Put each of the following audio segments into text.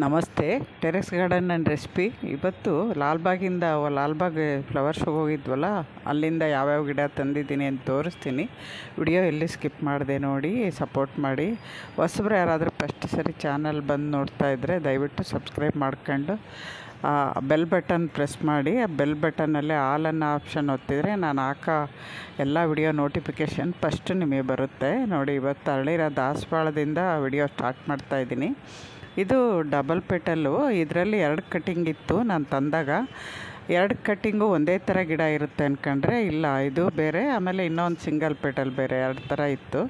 ನಮಸ್ತೆ. Terrace garden and recipe. ಇವತ್ತು ಲಾಲ್ಬಾಗಿಂದ ಲಾಲ್ಬಾಗ್ ಫ್ಲವರ್ ಶೋಗೆ ಹೋಗಿದ್ವಲ್ಲ, ಅಲ್ಲಿಂದ ಯಾವ್ಯಾವ ಗಿಡ ತಂದಿದ್ದೀನಿ ಅಂತ ತೋರಿಸ್ತೀನಿ. ವಿಡಿಯೋ ಎಲ್ಲಿ ಸ್ಕಿಪ್ ಮಾಡಿದೆ ನೋಡಿ, ಸಪೋರ್ಟ್ ಮಾಡಿ. ಹೊಸಬ್ರು ಯಾರಾದರೂ ಫಸ್ಟ್ ಸರಿ ಚಾನಲ್ ಬಂದು ನೋಡ್ತಾ ಇದ್ದರೆ ದಯವಿಟ್ಟು ಸಬ್ಸ್ಕ್ರೈಬ್ ಮಾಡ್ಕೊಂಡು ಬೆಲ್ ಬಟನ್ ಪ್ರೆಸ್ ಮಾಡಿ. ಆ ಬೆಲ್ ಬಟನ್ನಲ್ಲೇ ಆಲ್ ಅನ್ನೋ ಆಪ್ಷನ್ ಒತ್ತಿದರೆ ನಾನು ಹಾಕೋ ಎಲ್ಲ ವಿಡಿಯೋ ನೋಟಿಫಿಕೇಷನ್ ಫಸ್ಟ್ ನಿಮಗೆ ಬರುತ್ತೆ. ನೋಡಿ, ಇವತ್ತು ಅರಳಿರ ದಾಸವಾಳದಿಂದ ವಿಡಿಯೋ ಸ್ಟಾರ್ಟ್ ಮಾಡ್ತಾ ಇದ್ದೀನಿ. ಇದು ಡಬಲ್ ಪೆಟಲ್ಲು ಇದರಲ್ಲಿ ಎರಡು ಕಟ್ಟಿಂಗ್ ಇತ್ತು ನಾನು ತಂದಾಗ. ಎರಡು ಕಟ್ಟಿಂಗು ಒಂದೇ ಥರ ಗಿಡ ಇರುತ್ತೆ ಅಂದ್ಕೊಂಡ್ರೆ ಇಲ್ಲ, ಇದು ಬೇರೆ. ಆಮೇಲೆ ಇನ್ನೊಂದು ಸಿಂಗಲ್ ಪೆಟಲ್ ಬೇರೆ ಎರಡು ಥರ ಇತ್ತು.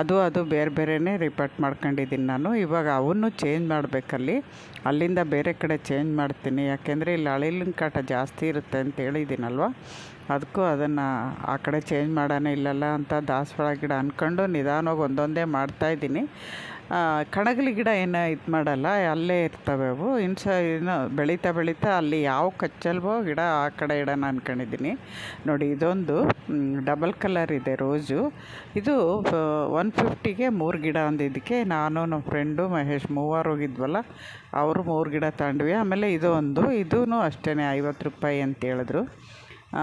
ಅದು ಅದು ಬೇರೆ ಬೇರೆನೇ ರಿಪೋರ್ಟ್ ಮಾಡ್ಕೊಂಡಿದ್ದೀನಿ ನಾನು. ಇವಾಗ ಅವನ್ನು ಚೇಂಜ್ ಮಾಡಬೇಕಲ್ಲಿ. ಅಲ್ಲಿಂದ ಬೇರೆ ಕಡೆ ಚೇಂಜ್ ಮಾಡ್ತೀನಿ. ಯಾಕೆಂದರೆ ಇಲ್ಲಿ ಅಳಿಲಿನ ಕಾಟ ಜಾಸ್ತಿ ಇರುತ್ತೆ ಅಂತ ಹೇಳಿದ್ದೀನಲ್ವ? ಅದಕ್ಕೂ ಅದನ್ನು ಆ ಕಡೆ ಚೇಂಜ್ ಮಾಡೋಣ ಇಲ್ಲಲ್ಲ ಅಂತ ದಾಸವಾಳ ಗಿಡ ಅಂದ್ಕೊಂಡು ನಿಧಾನವಾಗಿ ಒಂದೊಂದೇ ಮಾಡ್ತಾಯಿದ್ದೀನಿ ಕಣಗಲಿ ಗಿಡ ಏನು ಇದು ಮಾಡಲ್ಲ, ಅಲ್ಲೇ ಇರ್ತವೆ ಅವು. ಇನ್ಸ ಏನು ಬೆಳೀತಾ ಬೆಳೀತಾ ಅಲ್ಲಿ ಯಾವ ಕಚ್ಚಲ್ವೋ ಗಿಡ ಆ ಕಡೆ ಇಡೋಣ ಅಂದ್ಕೊಂಡಿದ್ದೀನಿ ನೋಡಿ, ಇದೊಂದು ಡಬಲ್ ಕಲರ್ ಇದೆ ರೋಜು ಇದು ಒನ್ ಫಿಫ್ಟಿಗೆ ಮೂರು ಗಿಡ ಅಂದಿದ್ದಕ್ಕೆ ನಾನು, ನಮ್ಮ ಫ್ರೆಂಡು ಮಹೇಶ್ ಮೂವರು ಹೋಗಿದ್ವಲ್ಲ, ಅವರು ಮೂರು ಗಿಡ ತಗೊಂಡ್ವಿ ಆಮೇಲೆ ಇದು ಒಂದು ಇದೂ ಅಷ್ಟೇ ಐವತ್ತು ರೂಪಾಯಿ ಅಂತ ಹೇಳಿದ್ರು.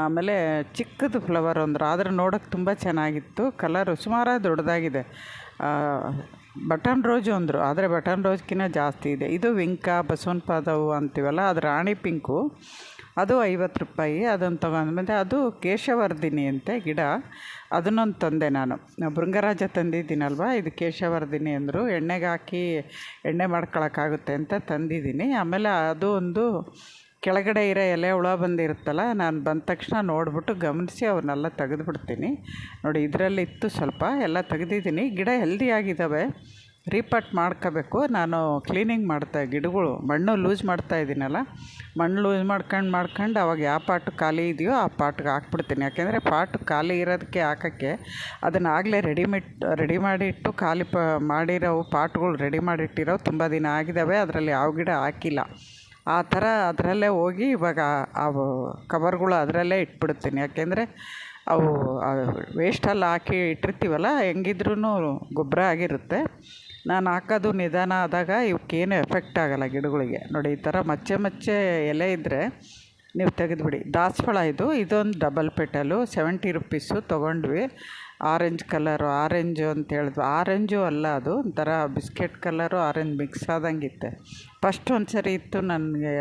ಆಮೇಲೆ ಚಿಕ್ಕದು ಫ್ಲವರ್ ಅಂದರು ಆದರೆ ನೋಡೋಕ್ಕೆ ತುಂಬ ಚೆನ್ನಾಗಿತ್ತು. ಕಲರು ಸುಮಾರು ದೊಡ್ಡದಾಗಿದೆ ಬಟನ್ ರೋಜು ಅಂದರು. ಆದರೆ ಬಟನ್ ರೋಜ್ಕಿನ್ನ ಜಾಸ್ತಿ ಇದೆ. ಇದು ವಿಂಕ ಬಸವನ ಪಾದವು ಅಂತೀವಲ್ಲ, ಅದು ರಾಣಿ ಪಿಂಕು. ಅದು ಐವತ್ತು ರೂಪಾಯಿ. ಅದನ್ನು ಮೇಲೆ ಅದು ಕೇಶವರ್ಧಿನಿ ಅಂತೆ ಗಿಡ. ಅದನ್ನೊಂದು ತಂದೆ ನಾನು. ಭೃಂಗರಾಜ ತಂದಿದ್ದೀನಲ್ವ? ಇದು ಕೇಶವರ್ಧಿನಿ ಅಂದರು. ಎಣ್ಣೆಗೆ ಹಾಕಿ ಎಣ್ಣೆ ಮಾಡ್ಕೊಳಕ್ಕಾಗುತ್ತೆ ಅಂತ ತಂದಿದ್ದೀನಿ. ಆಮೇಲೆ ಅದು ಒಂದು ಕೆಳಗಡೆ ಇರೋ ಎಲೆ ಹುಳ ಬಂದಿರುತ್ತಲ್ಲ, ನಾನು ಬಂದ ತಕ್ಷಣ ನೋಡಿಬಿಟ್ಟು ಗಮನಿಸಿ ಅವನ್ನೆಲ್ಲ ತೆಗೆದುಬಿಡ್ತೀನಿ. ನೋಡಿ, ಇದರಲ್ಲಿ ಇತ್ತು ಸ್ವಲ್ಪ, ಎಲ್ಲ ತೆಗೆದಿದ್ದೀನಿ. ಗಿಡ ಹೆಲ್ದಿ ಆಗಿದ್ದಾವೆ. ರೀಪಾಟ್ ಮಾಡ್ಕೋಬೇಕು. ನಾನು ಕ್ಲೀನಿಂಗ್ ಮಾಡ್ತಾ, ಗಿಡಗಳು, ಮಣ್ಣು ಲೂಸ್ ಮಾಡ್ತಾ ಇದ್ದೀನಲ್ಲ, ಮಣ್ಣು ಲೂಸ್ ಮಾಡ್ಕೊಂಡು ಮಾಡ್ಕೊಂಡು ಅವಾಗ ಯಾವ ಪಾಟು ಖಾಲಿ ಇದೆಯೋ ಆ ಪಾಟ್ಗೆ ಹಾಕ್ಬಿಡ್ತೀನಿ. ಯಾಕೆಂದರೆ ಪಾಟ್ ಖಾಲಿ ಇರೋದಕ್ಕೆ ಹಾಕೋಕ್ಕೆ ಅದನ್ನು ಆಗಲೇ ರೆಡಿಮೇಡ್ ರೆಡಿ ಮಾಡಿಟ್ಟು ಖಾಲಿ ಪ, ಮಾಡಿರೋ ಪಾಟ್ಗಳು ರೆಡಿ ಮಾಡಿಟ್ಟಿರೋ ತುಂಬ ದಿನ ಆಗಿದ್ದಾವೆ. ಅದರಲ್ಲಿ ಯಾವ ಗಿಡ ಹಾಕಿಲ್ಲ. ಆ ಥರ ಅದರಲ್ಲೇ ಹೋಗಿ ಇವಾಗ ಅವು ಕವರ್ಗಳು ಅದರಲ್ಲೇ ಇಟ್ಬಿಡ್ತೀನಿ. ಯಾಕೆಂದರೆ ಅವು ವೇಸ್ಟಲ್ಲಿ ಹಾಕಿ ಇಟ್ಟಿರ್ತೀವಲ್ಲ ಹೆಂಗಿದ್ರೂ ಗೊಬ್ಬರ ಆಗಿರುತ್ತೆ. ನಾನು ಹಾಕೋದು ನಿಧಾನ ಆದಾಗ ಇವಕ್ಕೇನು ಎಫೆಕ್ಟ್ ಆಗೋಲ್ಲ ಗಿಡಗಳಿಗೆ. ನೋಡಿ, ಈ ಥರ ಮಚ್ಚೆ ಮಚ್ಚೆ ಎಲೆ ಇದ್ದರೆ ನೀವು ತೆಗೆದುಬಿಡಿ. ದಾಸವಾಳ ಇದು, ಇದೊಂದು ಡಬಲ್ ಪೆಟಲು ಸೆವೆಂಟಿ ರುಪೀಸು ತೊಗೊಂಡ್ವಿ. ಆರೆಂಜ್ ಕಲರು, ಆರೆಂಜು ಅಂತ ಹೇಳಿದ್ವಿ. ಆರೆಂಜು ಅಲ್ಲ ಅದು, ಒಂಥರ ಬಿಸ್ಕೆಟ್ ಕಲರು, ಆರೆಂಜ್ ಮಿಕ್ಸ್ ಆದಂಗಿತ್ತೆ. ಫಸ್ಟ್ ಒಂದು ಸರಿ ಇತ್ತು ನನಗೆ,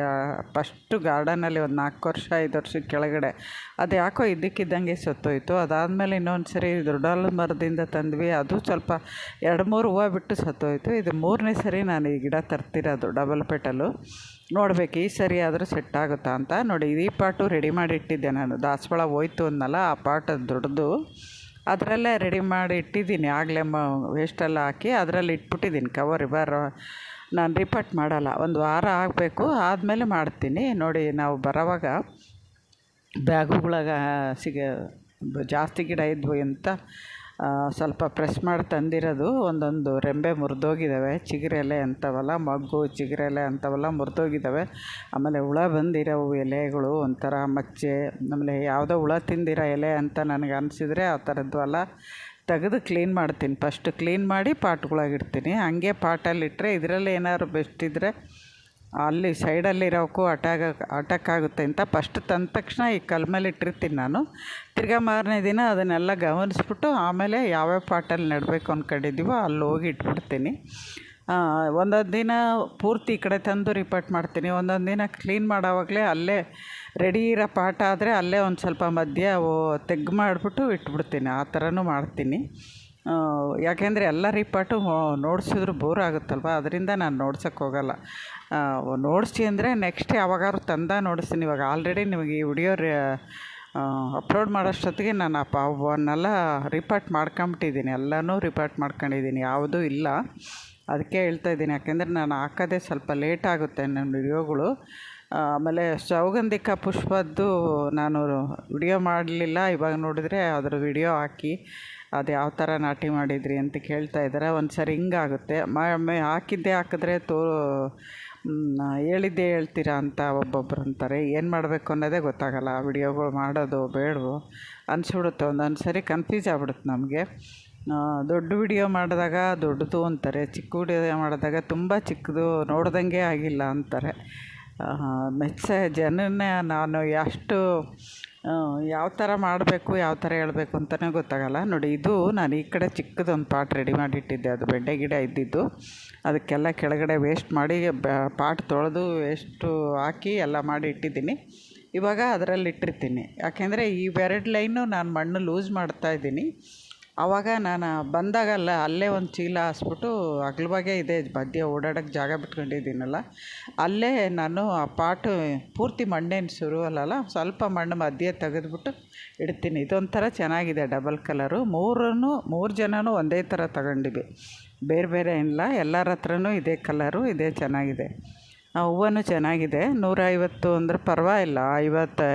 ಫಸ್ಟು ಗಾರ್ಡನಲ್ಲಿ ಒಂದು ನಾಲ್ಕು ವರ್ಷ, ಐದು ವರ್ಷದ ಕೆಳಗಡೆ. ಅದು ಯಾಕೋ ಇದ್ದಕ್ಕಿದ್ದಂಗೆ ಸತ್ತೋಯ್ತು. ಅದಾದಮೇಲೆ ಇನ್ನೊಂದು ಸರಿ ದೊಡ್ಡ ಮರದಿಂದ ತಂದ್ವಿ. ಅದು ಸ್ವಲ್ಪ ಎರಡು ಮೂರು ಹೂವು ಬಿಟ್ಟು ಸತ್ತೋಯ್ತು. ಇದು ಮೂರನೇ ಸರಿ ನಾನು ಈ ಗಿಡ ತರ್ತಿರೋದು ಡಬಲ್ ಪೆಟಲು ನೋಡ್ಬೇಕು, ಈ ಸರಿ ಆದರೂ ಸೆಟ್ ಆಗುತ್ತಾ ಅಂತ. ನೋಡಿ, ಈ ಪಾಟು ರೆಡಿ ಮಾಡಿ ಇಟ್ಟಿದ್ದೆ ನಾನು. ದಾಸವಾಳ ಹೋಯ್ತು ಅಂದಲ್ಲ ಆ ಪಾಟ್ ದೊಡ್ಡದು. ಅದರಲ್ಲೇ ರೆಡಿ ಮಾಡಿ ಇಟ್ಟಿದ್ದೀನಿ. ಆಗಲೇ ಮ ವೇಸ್ಟೆಲ್ಲ ಹಾಕಿ ಅದರಲ್ಲಿ ಇಟ್ಬಿಟ್ಟಿದ್ದೀನಿ. ಕವರ್ ಇವರ್ ನಾನು ರಿಪಟ್ ಮಾಡಲ್ಲ. ಒಂದು ವಾರ ಆಗಬೇಕು. ಆದಮೇಲೆ ಮಾಡ್ತೀನಿ. ನೋಡಿ, ನಾವು ಬರೋವಾಗ ಬ್ಯಾಗುಗಳಾಗ ಸಿಗ, ಜಾಸ್ತಿ ಗಿಡ ಇದ್ವು ಅಂತ ಸ್ವಲ್ಪ ಪ್ರೆಸ್ ಮಾಡಿ ತಂದಿರೋದು, ಒಂದೊಂದು ರೆಂಬೆ ಮುರಿದೋಗಿದ್ದಾವೆ ಚಿಗುರೆಲೆ ಅಂತವಲ್ಲ, ಮಗ್ಗು, ಚಿಗುರೆಲೆ ಅಂತವಲ್ಲ ಮುರಿದೋಗಿದ್ದಾವೆ ಆಮೇಲೆ ಹುಳ ಬಂದಿರೋವು ಎಲೆಗಳು, ಒಂಥರ ಮಚ್ಚೆ, ಆಮೇಲೆ ಯಾವುದೋ ಹುಳ ತಿಂದಿರೋ ಎಲೆ ಅಂತ ನನಗೆ ಅನಿಸಿದರೆ ಆ ಥರದ್ದು ಅಲ್ಲ. ತೆಗೆದು ಕ್ಲೀನ್ ಮಾಡ್ತೀನಿ. ಫಸ್ಟ್ ಕ್ಲೀನ್ ಮಾಡಿ ಪಾಟ್ಗಳಾಗಿಡ್ತೀನಿ. ಹಂಗೆ ಪಾಟಲ್ಲಿಟ್ಟರೆ ಇದರಲ್ಲಿ ಏನಾದ್ರು ಬೆಸ್ಟ್ ಇದ್ದರೆ ಅಲ್ಲಿ ಸೈಡಲ್ಲಿರೋಕ್ಕೂ ಅಟ್ಯಾಗ ಅಟ್ಯಾಕ್ ಆಗುತ್ತೆ ಅಂತ ಫಸ್ಟ್ ತಂದ ತಕ್ಷಣ ಈ ಕಲ್ ಮೇಲೆ ಇಟ್ಟಿರ್ತೀನಿ ನಾನು. ತಿರ್ಗಾ ಮಾರನೇ ದಿನ ಅದನ್ನೆಲ್ಲ ಗಮನಿಸ್ಬಿಟ್ಟು ಆಮೇಲೆ ಯಾವ್ಯಾವ ಪಾಟಲ್ಲಿ ನೆಡಬೇಕು ಅಂದ್ಕೊಂಡಿದ್ದೀವೋ ಅಲ್ಲಿ ಹೋಗಿ ಇಟ್ಬಿಡ್ತೀನಿ. ಒಂದೊಂದು ದಿನ ಪೂರ್ತಿ ಈ ಕಡೆ ತಂದು ರಿಪೋರ್ಟ್ ಮಾಡ್ತೀನಿ. ಒಂದೊಂದು ದಿನ ಕ್ಲೀನ್ ಮಾಡೋವಾಗಲೇ ಅಲ್ಲೇ ರೆಡಿ ಇರೋ ಪಾಠ ಆದರೆ ಅಲ್ಲೇ ಒಂದು ಸ್ವಲ್ಪ ಮಧ್ಯ ತೆಗ್ಗು ಮಾಡಿಬಿಟ್ಟು ಇಟ್ಬಿಡ್ತೀನಿ. ಆ ಥರನೂ ಮಾಡ್ತೀನಿ. ಯಾಕೆಂದರೆ ಎಲ್ಲ ರಿಪಾಟು ನೋಡ್ಸಿದ್ರು ಬೋರ್ ಆಗುತ್ತಲ್ವ? ಅದರಿಂದ ನಾನು ನೋಡ್ಸೋಕ್ಕೆ ಹೋಗಲ್ಲ. ನೋಡಿಸಿ ಅಂದರೆ ನೆಕ್ಸ್ಟ್ ಯಾವಾಗಾದ್ರು ತಂದ ನೋಡಿಸ್ತೀನಿ. ಇವಾಗ ಆಲ್ರೆಡಿ ನಿಮಗೆ ಈ ವಿಡಿಯೋ ಅಪ್ಲೋಡ್ ಮಾಡೋಷ್ಟೊತ್ತಿಗೆ ನಾನು ಆ ಪಾವನ್ನೆಲ್ಲ ರಿಪಾರ್ಟ್ ಮಾಡ್ಕೊಂಬಿಟ್ಟಿದ್ದೀನಿ. ಎಲ್ಲನೂ ರಿಪಾರ್ಟ್ ಮಾಡ್ಕೊಂಡಿದ್ದೀನಿ. ಯಾವುದೂ ಇಲ್ಲ. ಅದಕ್ಕೆ ಹೇಳ್ತಾ ಇದ್ದೀನಿ. ಯಾಕೆಂದರೆ ನಾನು ಹಾಕೋದೇ ಸ್ವಲ್ಪ ಲೇಟ್ ಆಗುತ್ತೆ ನನ್ನ ವಿಡಿಯೋಗಳು ಆಮೇಲೆ ಸೌಗಂಧಿಕ ಪುಷ್ಪದ್ದು ನಾನು ವಿಡಿಯೋ ಮಾಡಲಿಲ್ಲ. ಇವಾಗ ನೋಡಿದರೆ ಅದರ ವಿಡಿಯೋ ಹಾಕಿ. ಅದು ಯಾವ ಥರ ನಾಟಿ ಮಾಡಿದ್ರಿ ಅಂತ ಕೇಳ್ತಾ ಇದ್ದಾರೆ. ಒಂದು ಸರಿ ಹಿಂಗಾಗುತ್ತೆ. ಮೆ ಹಾಕಿದ್ದೇ ಹಾಕಿದ್ರೆ ತೋ ಹೇಳಿದ್ದೇ ಹೇಳ್ತೀರಾ ಅಂತ ಒಬ್ಬೊಬ್ರು ಅಂತಾರೆ. ಏನು ಮಾಡಬೇಕು ಅನ್ನೋದೇ ಗೊತ್ತಾಗಲ್ಲ. ವಿಡಿಯೋಗಳು ಮಾಡೋದು ಬೇಡವೋ. ಅನಿಸ್ಬಿಡುತ್ತೆ. ಒಂದೊಂದು ಸರಿ ಕನ್ಫ್ಯೂಸ್ ಆಗ್ಬಿಡುತ್ತೆ ನಮಗೆ. ದೊಡ್ಡ ವಿಡಿಯೋ ಮಾಡಿದಾಗ ದೊಡ್ಡದು ಅಂತಾರೆ. ಚಿಕ್ಕ ವಿಡಿಯೋ ಮಾಡಿದಾಗ ತುಂಬ ಚಿಕ್ಕದು ನೋಡ್ದಂಗೆ ಆಗಿಲ್ಲ ಅಂತಾರೆ. ಮೆಚ್ಚ ಜನನೇ ನಾನು ಎಷ್ಟು ಯಾವ ಥರ ಮಾಡಬೇಕು, ಯಾವ ಥರ ಹೇಳಬೇಕು ಅಂತಲೇ ಗೊತ್ತಾಗಲ್ಲ. ನೋಡಿ, ಇದು ನಾನು ಈ ಕಡೆ ಚಿಕ್ಕದೊಂದು ಪಾಟ್ ರೆಡಿ ಮಾಡಿಟ್ಟಿದ್ದೆ. ಅದು ಬೆಂಡೆ ಗಿಡ ಇದ್ದಿದ್ದು. ಅದಕ್ಕೆಲ್ಲ ಕೆಳಗಡೆ ವೇಸ್ಟ್ ಮಾಡಿ ಪಾಟ್ ತೊಳೆದು ವೇಸ್ಟು ಹಾಕಿ ಎಲ್ಲ ಮಾಡಿ ಇಟ್ಟಿದ್ದೀನಿ. ಇವಾಗ ಅದರಲ್ಲಿ ಇಟ್ಟಿರ್ತೀನಿ. ಯಾಕೆಂದರೆ ಈ ಇವೆರಡು ಲೈನು ನಾನು ಮಣ್ಣು ಲೂಸ್ ಮಾಡ್ತಾಯಿದ್ದೀನಿ ಆವಾಗ ನಾನು ಬಂದಾಗಲ್ಲ ಅಲ್ಲೇ ಒಂದು ಚೀಲ ಹಾಸ್ಬಿಟ್ಟು ಅಗಲವಾಗೇ ಇದೆ, ಮಧ್ಯ ಓಡಾಡೋಕ್ಕೆ ಜಾಗ ಬಿಟ್ಕೊಂಡಿದ್ದೀನಲ್ಲ. ಅಲ್ಲೇ ನಾನು ಆ ಪಾಟು ಪೂರ್ತಿ ಮಣ್ಣೇನು ಸುರುವಲ್ಲಲ್ಲ ಸ್ವಲ್ಪ ಮಣ್ಣು ಮಧ್ಯೆ ತೆಗೆದ್ಬಿಟ್ಟು ಇಡ್ತೀನಿ. ಇದೊಂಥರ ಚೆನ್ನಾಗಿದೆ ಡಬಲ್ ಕಲರು. ಮೂರೂ ಮೂರು ಜನನೂ ಒಂದೇ ಥರ ತಗೊಂಡಿವಿ. ಬೇರೆ ಬೇರೆ ಇಲ್ಲ, ಎಲ್ಲರ ಹತ್ರನೂ ಇದೇ ಕಲರು, ಇದೇ ಚೆನ್ನಾಗಿದೆ. ಹೂವನೂ ಚೆನ್ನಾಗಿದೆ. ನೂರೈವತ್ತು ಅಂದ್ರೆ ಪರವಾಗಿಲ್ಲ. ಐವತ್ತು,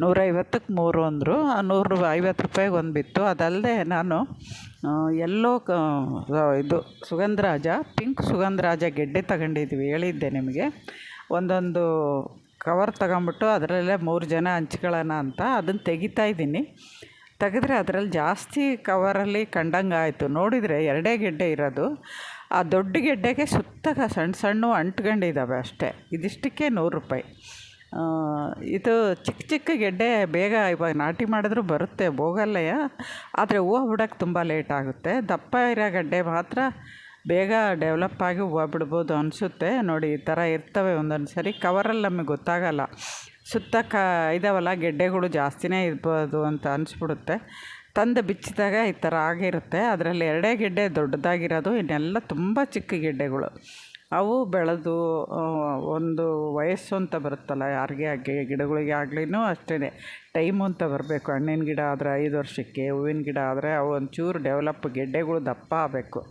ನೂರೈವತ್ತಕ್ಕೆ ಮೂರು ಅಂದರು. ನೂರು ಐವತ್ತು ರೂಪಾಯಿಗೆ ಒಂದು ಬಿತ್ತು. ಅದಲ್ಲದೆ ನಾನು ಎಲ್ಲೋ ಕ ಇದು ಸುಗಂಧರಾಜ, ಪಿಂಕ್ ಸುಗಂಧರಾಜ ಗೆಡ್ಡೆ ತಗೊಂಡಿದ್ವಿ. ಹೇಳಿದ್ದೆ ನಿಮಗೆ. ಒಂದೊಂದು ಕವರ್ ತಗೊಂಬಿಟ್ಟು ಅದರಲ್ಲೇ ಮೂರು ಜನ ಹಂಚ್ಕೊಳ್ಳೋಣ ಅಂತ ಅದನ್ನು ತೆಗಿತಾ ಇದ್ದೀನಿ. ತೆಗೆದ್ರೆ ಅದರಲ್ಲಿ ಜಾಸ್ತಿ ಕವರಲ್ಲಿ ಕಂಡಂಗೆ ಆಯಿತು ನೋಡಿದರೆ ಎರಡೇ ಗೆಡ್ಡೆ ಇರೋದು. ಆ ದೊಡ್ಡ ಗೆಡ್ಡೆಗೆ ಸುತ್ತ ಸಣ್ಣ ಸಣ್ಣ ಅಂಟ್ಕೊಂಡಿದ್ದಾವೆ ಅಷ್ಟೇ. ಇದಿಷ್ಟಕ್ಕೆ ನೂರು ರೂಪಾಯಿ. ಇದು ಚಿಕ್ಕ ಚಿಕ್ಕ ಗೆಡ್ಡೆ ಬೇಗ ಇವಾಗ ನಾಟಿ ಮಾಡಿದ್ರೂ ಬರುತ್ತೆ ಹೋಗಲ್ಲಯ್ಯ ಆದರೆ ಹೂವು ಬಿಡೋಕ್ಕೆ ತುಂಬ ಲೇಟ್ ಆಗುತ್ತೆ. ದಪ್ಪ ಇರೋ ಗಡ್ಡೆ ಮಾತ್ರ ಬೇಗ ಡೆವಲಪ್ ಆಗಿ ಹೂವು ಬಿಡ್ಬೋದು ಅನಿಸುತ್ತೆ. ನೋಡಿ ಈ ಥರ ಇರ್ತವೆ ಒಂದೊಂದು ಸರಿ ಕವರಲ್ಲಿ ನಮಗೆ ಗೊತ್ತಾಗಲ್ಲ. ಸುತ್ತ ಕ ಇದಾವಲ್ಲ, ಗೆಡ್ಡೆಗಳು ಜಾಸ್ತಿನೇ ಇರ್ಬೋದು ಅಂತ ಅನಿಸ್ಬಿಡುತ್ತೆ. ತಂದು ಬಿಚ್ಚಿದಾಗ ಈ ಥರ ಆಗಿರುತ್ತೆ. ಅದರಲ್ಲಿ ಎರಡೇ ಗೆಡ್ಡೆ ದೊಡ್ಡದಾಗಿರೋದು, ಇನ್ನೆಲ್ಲ ತುಂಬ ಚಿಕ್ಕ ಗೆಡ್ಡೆಗಳು. ಅವು ಬೆಳೆದು ಒಂದು ವಯಸ್ಸು ಅಂತ ಬರುತ್ತಲ್ಲ, ಯಾರಿಗೆ ಆಗಿ ಗಿಡಗಳಿಗೆ ಆಗ್ಲಿನೂ ಅಷ್ಟೇ ಟೈಮು ಅಂತ ಬರಬೇಕು. ಹಣ್ಣಿನ ಗಿಡ ಆದರೆ ಐದು ವರ್ಷಕ್ಕೆ, ಹೂವಿನ ಗಿಡ ಆದರೆ ಅವು ಒಂಚೂರು ಡೆವಲಪ್, ಗೆಡ್ಡೆಗಳು ದಪ್ಪ ಆಗಬೇಕು.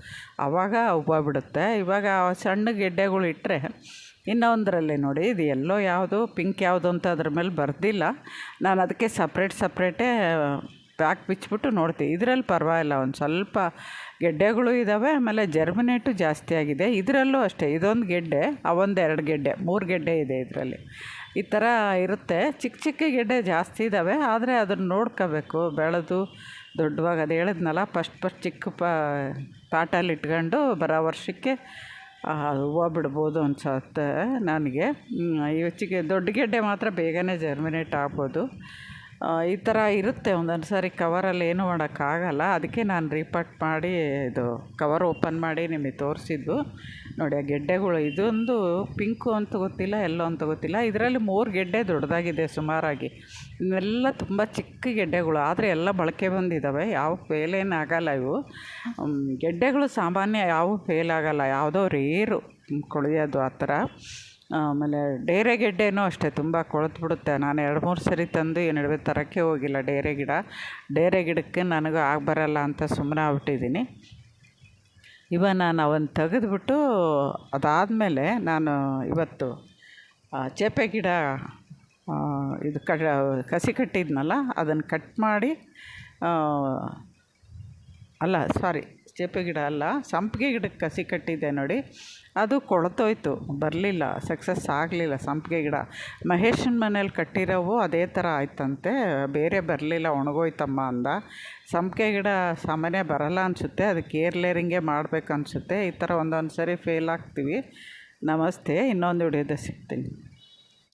ಆವಾಗ ಹೂವು ಬಿಡುತ್ತೆ ಇವಾಗ ಸಣ್ಣ ಗೆಡ್ಡೆಗಳು ಇಟ್ಟರೆ ಇನ್ನೊಂದರಲ್ಲಿ ನೋಡಿ, ಇದು ಎಲ್ಲೋ ಯಾವುದು ಪಿಂಕ್ ಯಾವುದು ಅಂತ ಅದ್ರ ಮೇಲೆ ಬರ್ದಿಲ್ಲ. ನಾನು ಅದಕ್ಕೆ ಸಪ್ರೇಟ್ ಸಪ್ರೇಟೇ ಪ್ಯಾಕ್ ಬಿಚ್ಚಿಬಿಟ್ಟು ನೋಡ್ತೀವಿ ಇದರಲ್ಲಿ ಪರವಾಗಿಲ್ಲ, ಒಂದು ಸ್ವಲ್ಪ ಗೆಡ್ಡೆಗಳು ಇದ್ದಾವೆ ಆಮೇಲೆ ಜರ್ಮಿನೇಟು ಜಾಸ್ತಿ ಆಗಿದೆ. ಇದರಲ್ಲೂ ಅಷ್ಟೇ, ಇದೊಂದು ಗೆಡ್ಡೆ ಅವೊಂದು ಎರಡು ಗೆಡ್ಡೆ, ಮೂರು ಗೆಡ್ಡೆ ಇದೆ ಇದರಲ್ಲಿ. ಈ ಥರ ಇರುತ್ತೆ. ಚಿಕ್ಕ ಚಿಕ್ಕ ಗೆಡ್ಡೆ ಜಾಸ್ತಿ ಇದ್ದಾವೆ ಆದರೆ ಅದನ್ನು ನೋಡ್ಕೋಬೇಕು. ಬೆಳೆದು ದೊಡ್ಡವಾಗ, ಅದು ಹೇಳಿದ್ನಲ್ಲ, ಫಸ್ಟ್ ಫಸ್ಟ್ ಚಿಕ್ಕ ಪಾಟಲ್ಲಿ ಇಟ್ಕೊಂಡು ಬರೋ ವರ್ಷಕ್ಕೆ ಹೂವು ಬಿಡ್ಬೋದು ಅನ್ಸುತ್ತೆ ನನಗೆ. ಇವತ್ತಿಗೆ ದೊಡ್ಡ ಗೆಡ್ಡೆ ಮಾತ್ರ ಬೇಗನೆ ಜರ್ಮಿನೇಟ್ ಆಗ್ಬೋದು. ಈ ಥರ ಇರುತ್ತೆ. ಒಂದೊಂದು ಸಾರಿ ಕವರಲ್ಲಿ ಏನೂ ಮಾಡೋಕ್ಕಾಗಲ್ಲ. ಅದಕ್ಕೆ ನಾನು ರೀಪಾಟ್ ಮಾಡಿ ಇದು ಕವರ್ ಓಪನ್ ಮಾಡಿ ನಿಮಗೆ ತೋರಿಸಿದ್ದು. ನೋಡಿ, ಆ ಗೆಡ್ಡೆಗಳು ಇದೊಂದು ಪಿಂಕು ಅಂತ ಗೊತ್ತಿಲ್ಲ ಎಲ್ಲೋ ಅಂತ ಗೊತ್ತಿಲ್ಲ. ಇದರಲ್ಲಿ ಮೂರು ಗೆಡ್ಡೆ ದೊಡ್ಡದಾಗಿದೆ ಸುಮಾರಾಗಿ. ಇವೆಲ್ಲ ತುಂಬ ಚಿಕ್ಕ ಗೆಡ್ಡೆಗಳು. ಆದರೆ ಎಲ್ಲ ಬಳಕೆ ಬಂದಿದ್ದಾವೆ ಯಾವ ಫೇಲೇನು ಆಗಲ್ಲ ಇವು. ಗೆಡ್ಡೆಗಳು ಸಾಮಾನ್ಯ ಯಾವ ಫೇಲ್ ಆಗಲ್ಲ. ಯಾವುದೋ ರೇರು ಕೊಳೆಯೋದು ಆ ಥರ ಆಮೇಲೆ ಡೇರೆ ಗೆಡ್ಡೆನೂ ಅಷ್ಟೇ, ತುಂಬ ಕೊಳೆತು ಬಿಡುತ್ತೆ. ನಾನು ಎರಡು ಮೂರು ಸರಿ ತಂದು ಏನು ನಡುವೆ ತರೋಕ್ಕೆ ಹೋಗಿಲ್ಲ ಡೇರೆ ಗಿಡ. ಡೇರೆ ಗಿಡಕ್ಕೆ ನನಗೂ ಆಗಿ ಬರಲ್ಲ ಅಂತ ಸುಮ್ಮನೆ ಆಗ್ಬಿಟ್ಟಿದ್ದೀನಿ. ಇವಾಗ ನಾನು ಅವನ್ನ ತೆಗೆದ್ಬಿಟ್ಟು ಅದಾದಮೇಲೆ ನಾನು ಇವತ್ತು ಚೇಪೆ ಗಿಡ ಇದು ಕ, ಕಸಿ ಕಟ್ಟಿದ್ನಲ್ಲ, ಅದನ್ನು ಕಟ್ ಮಾಡಿ ಅಲ್ಲ ಸಾರಿ ಚೇಪೆ ಗಿಡ ಅಲ್ಲ, ಸಂಪಿಗೆ ಗಿಡಕ್ಕೆ ಕಸಿ ಕಟ್ಟಿದ್ದೆ ನೋಡಿ. ಅದು ಕೊಳ್ತೋಯ್ತು, ಬರಲಿಲ್ಲ ಸಕ್ಸಸ್ ಆಗಲಿಲ್ಲ ಸಂಪಿಗೆ ಗಿಡ. ಮಹೇಶನ ಮನೇಲಿ ಕಟ್ಟಿರೋವು ಅದೇ ಥರ ಆಯ್ತಂತೆ, ಬೇರೆ ಬರಲಿಲ್ಲ, ಒಣಗೋಯ್ತಮ್ಮ ಅಂದ. ಸಂಪಿಗೆ ಗಿಡ ಸಾಮಾನ್ಯ ಬರಲ್ಲ ಅನಿಸುತ್ತೆ, ಅದಕ್ಕೆ ಕೇರ್ ಲೇರಿಂಗೇ ಮಾಡಬೇಕನ್ಸುತ್ತೆ ಈ ಥರ ಒಂದೊಂದು ಸರಿ ಫೇಲ್ ಆಗ್ತೀವಿ. ನಮಸ್ತೆ, ಇನ್ನೊಂದು ವಿಡಿಯೋದ ಸಿಗ್ತೀನಿ.